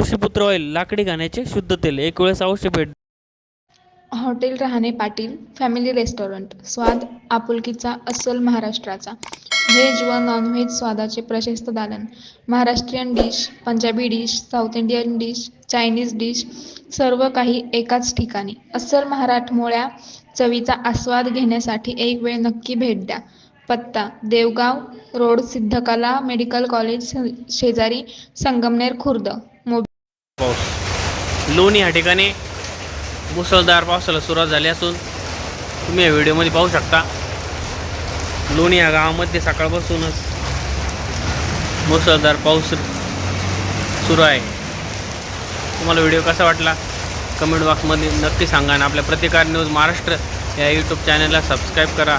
कृषीपुत्र oil लाकडी घाण्याचे शुद्ध तेल. एक वेळेस अवश्य भेट hotel Rahane Patil family restaurant. स्वाद आपुलकीचा अस्सल महाराष्ट्राचा. व्हेज व नॉनव्हेज स्वादाचे प्रशस्त दालन. Maharashtrian dish Punjabi dish south Indian dish Chinese dish सर्व काही एकाच ठिकाणी. अस्सल मराठमोळ्या चवीचा आस्वाद घेण्यासाठी एक वेळ नक्की भेट द्या. पत्ता Devgaon road Siddhakala medical college शेजारी संगमनेर खुर्द. लोणी या ठिकाणी मुसळधार पावसाला सुरुवात झाली असून तुम्ही या व्हिडिओमध्ये पाहू शकता. लोणी या गावामध्ये सकाळपासूनच मुसळधार पाऊस सुरू आहे. तुम्हाला व्हिडिओ कसा वाटला? कमेंट बॉक्समध्ये नक्की सांगा आणि आपल्या प्रतिकार न्यूज महाराष्ट्र या यूट्यूब चॅनलला सबस्क्राईब करा.